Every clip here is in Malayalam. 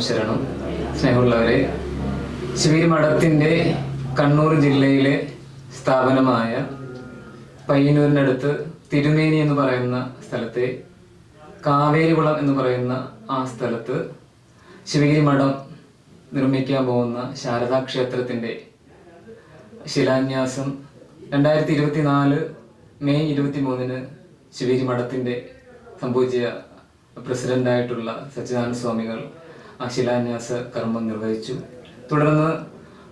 ശരണം സ്നേഹമുള്ളവരെ ശിവഗിരി മഠത്തിന്റെ കണ്ണൂർ ജില്ലയിലെ സ്ഥാപനമായ പയ്യന്നൂരിനടുത്ത് തിരുമേനി എന്ന് പറയുന്ന സ്ഥലത്തെ കാവേരികുളം എന്ന് പറയുന്ന ആ സ്ഥലത്ത് ശിവഗിരി മഠം നിർമ്മിക്കാൻ പോകുന്ന ശാരദാ ക്ഷേത്രത്തിന്റെ ശിലാന്യാസം രണ്ടായിരത്തി ഇരുപത്തി നാല് മെയ് ഇരുപത്തി മൂന്നിന് ശിവഗിരി മഠത്തിന്റെ സംഭവിച്ച പ്രസിഡന്റായിട്ടുള്ള സച്ചിദാനന്ദ സ്വാമികൾ ആ ശിലാന്യാസ കർമ്മം നിർവഹിച്ചു. തുടർന്ന്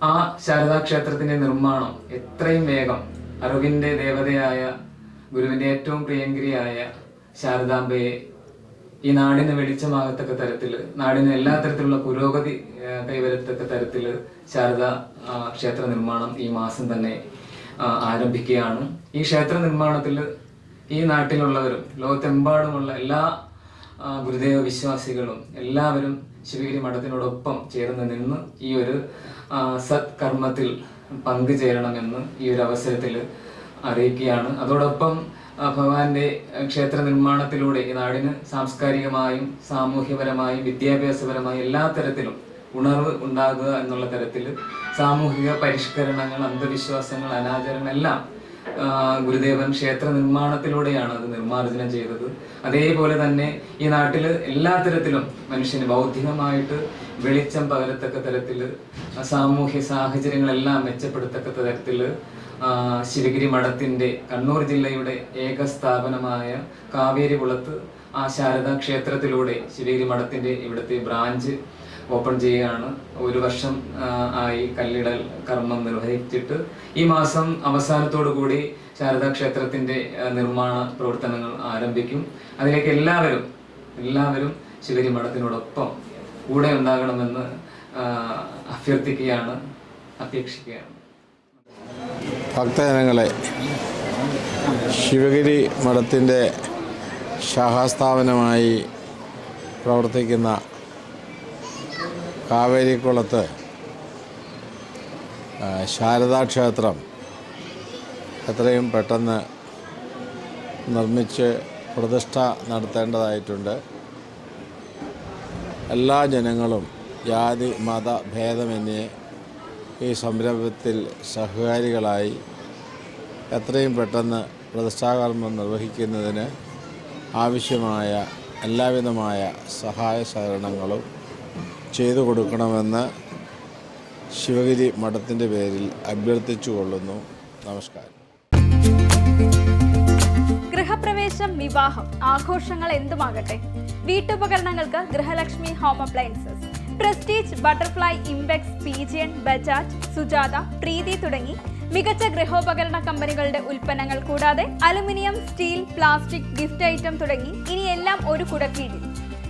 ആ ശാരദാ ക്ഷേത്രത്തിന്റെ നിർമ്മാണം എത്രയും വേഗം അറിവിന്റെ ദേവതയായ ഗുരുവിന്റെ ഏറ്റവും പ്രിയങ്കരിയായ ശാരദാംബയെ ഈ നാടിന് വെളിച്ചമാകത്തക്ക തരത്തിൽ നാടിന് എല്ലാ തരത്തിലുള്ള പുരോഗതി കൈവരത്തക്ക തരത്തിൽ ശാരദ ക്ഷേത്ര നിർമ്മാണം ഈ മാസം തന്നെ ആരംഭിക്കുകയാണ്. ഈ ക്ഷേത്ര നിർമ്മാണത്തിൽ ഈ നാട്ടിലുള്ളവരും ലോകത്തെമ്പാടുമുള്ള എല്ലാ ഗുരുദേവ വിശ്വാസികളും എല്ലാവരും ശിവഗിരി മഠത്തിനോടൊപ്പം ചേർന്ന് നിന്ന് ഈ ഒരു സത്കർമ്മത്തിൽ പങ്കുചേരണമെന്ന് ഈ ഒരു അവസരത്തിൽ അറിയിക്കുകയാണ്. അതോടൊപ്പം ഭഗവാന്റെ ക്ഷേത്ര നിർമ്മാണത്തിലൂടെ ഈ നാടിന് സാംസ്കാരികമായും സാമൂഹ്യപരമായും വിദ്യാഭ്യാസപരമായും എല്ലാ തരത്തിലും ഉണർവ് ഉണ്ടാകുക എന്നുള്ള തരത്തിൽ സാമൂഹിക പരിഷ്കരണങ്ങൾ അന്ധവിശ്വാസങ്ങൾ അനാചരണം എല്ലാം ഗുരുദേവൻ ക്ഷേത്ര നിർമ്മാണത്തിലൂടെയാണ് അത് നിർമ്മാർജനം ചെയ്തത്. അതേപോലെ തന്നെ ഈ നാട്ടിൽ എല്ലാ തരത്തിലും മനുഷ്യന് ബൗദ്ധികമായിട്ട് വെളിച്ചം പകരത്തക്ക തരത്തിൽ സാമൂഹ്യ സാഹചര്യങ്ങളെല്ലാം മെച്ചപ്പെടുത്തക്ക തരത്തിൽ ശിവഗിരി മഠത്തിന്റെ കണ്ണൂർ ജില്ലയുടെ ഏക സ്ഥാപനമായ കാവേരികുളത്ത് ആ ശാരദാ ക്ഷേത്രത്തിലൂടെ ശിവഗിരി മഠത്തിന്റെ ഇവിടുത്തെ ബ്രാഞ്ച് ഓപ്പൺ ചെയ്യുകയാണ്. ഒരു വർഷം ആയി കല്ലിടൽ കർമ്മം നിർവഹിച്ചിട്ട് ഈ മാസം അവസാനത്തോടു കൂടി ശാരദാ ക്ഷേത്രത്തിന്റെ നിർമ്മാണ പ്രവർത്തനങ്ങൾ ആരംഭിക്കും. അതിലേക്ക് എല്ലാവരും എല്ലാവരും ശിവരി മഠത്തിനോടൊപ്പം കൂടെ ഉണ്ടാകണമെന്ന് അഭ്യർത്ഥിക്കുകയാണ് അപേക്ഷിക്കുകയാണ്. ഭക്തജനങ്ങളെ ശിവഗിരി മഠത്തിന്റെ ശാഖാസ്ഥാപനമായി പ്രവർത്തിക്കുന്ന കാവേരിക്കുളത്ത് ആ, ശാരദാ ക്ഷേത്രം എത്രയും പെട്ടെന്ന് നിർമ്മിച്ച് പ്രതിഷ്ഠ നടത്തേണ്ടതായിട്ടുണ്ട്. എല്ലാ ജനങ്ങളും ജാതി മത ഭേദമന്യേ ഈ സംരംഭത്തിൽ സഹകാരികളായി എത്രയും പെട്ടെന്ന് പ്രതിഷ്ഠാകർമ്മം നിർവഹിക്കുന്നതിന് ആവശ്യമായ എല്ലാവിധമായ സഹായ സഹകരണങ്ങളും ചെയ്തു കൊടുക്കണമെന്ന് ശിവഗിരി മഠത്തിന്റെ പേരിൽ അഭ്യർത്ഥിച്ചു കൊള്ളുന്നു നമസ്കാരം. ഗൃഹപ്രവേശം വിവാഹം ആഘോഷങ്ങൾ എന്തുമാകട്ടെ? വീട്ടുപകരണങ്ങൾക്ക് Grihalakshmi home appliances Prestige Butterfly Impex Pigeon Bajaj Sujata Preethi തുടങ്ങി മികച്ച ഗൃഹോപകരണ കമ്പനികളുടെ ഉൽപ്പന്നങ്ങൾ കൂടാതെ aluminium steel plastic gift item തുടങ്ങി ഇനിയെല്ലാം ഒരു കുടക്കീഴിൽ.